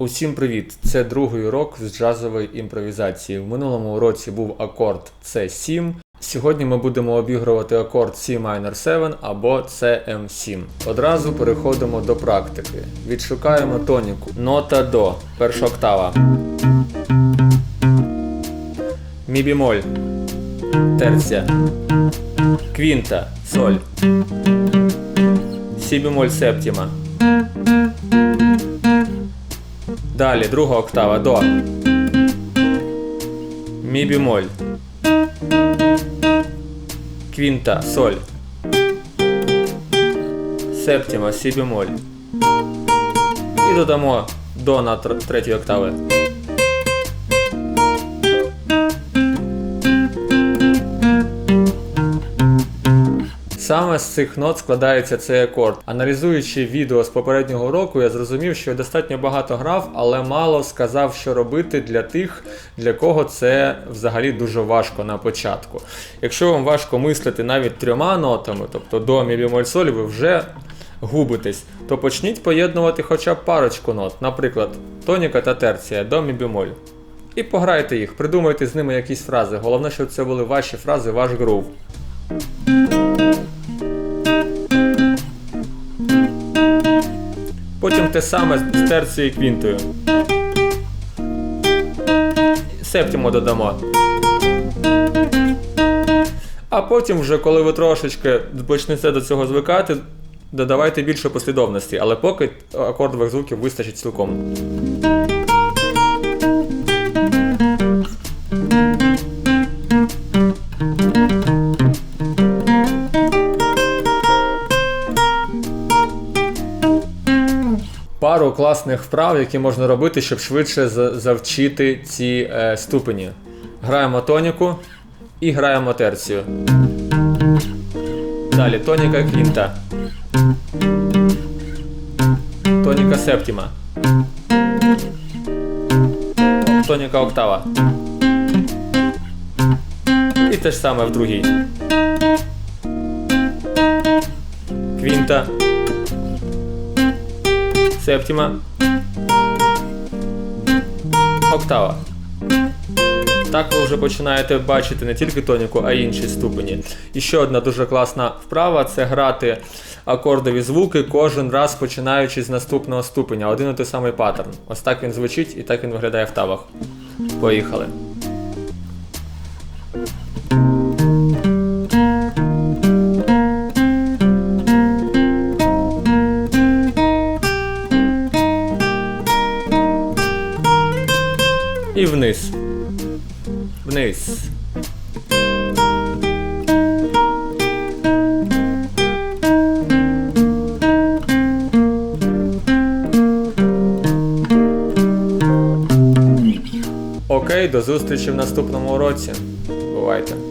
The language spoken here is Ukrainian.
Усім привіт! Це другий урок з джазової імпровізації. В минулому уроці був акорд C7. Сьогодні ми будемо обігрувати акорд C minor 7 або CM7. Одразу переходимо до практики. Відшукаємо тоніку. Нота до. Перша октава. Мі бімоль. Терція. Квінта. Соль. Сі бімоль септіма. Далі, друга октава до. Мі бімоль. Квінта, соль. Септіма, сі бімоль. І додамо до на тр- третьої октави. Саме з цих нот складається цей акорд. Аналізуючи відео з попереднього року, я зрозумів, що я достатньо багато грав, але мало сказав, що робити для тих, для кого це взагалі дуже важко на початку. Якщо вам важко мислити навіть трьома нотами, тобто до мі бемоль соль, ви вже губитесь, то почніть поєднувати хоча б парочку нот, наприклад, тоніка та терція до мі бемоль. І пограйте їх, придумайте з ними якісь фрази. Головне, щоб це були ваші фрази, ваш грув. Потім те саме з терцією і квінтою. Септіму додамо. А потім, вже коли ви трошечки почнете до цього звикати, додавайте більше послідовності, але поки акордових звуків вистачить цілком. Пару класних вправ, які можна робити, щоб швидше завчити ці е, ступені. Граємо тоніку і граємо терцію. Далі тоніка квінта. Тоніка септіма. Тоніка октава. І те ж саме в другій. Квінта. Септіма. Октава. Так ви вже починаєте бачити не тільки тоніку, а й інші ступені. І ще одна дуже класна вправа це грати акордові звуки кожен раз починаючи з наступного ступеня. Один і той самий паттерн. Ось так він звучить і так він виглядає в тавах. Поїхали. І вниз. Вниз. Окей, до зустрічі в наступному уроці. Бувайте.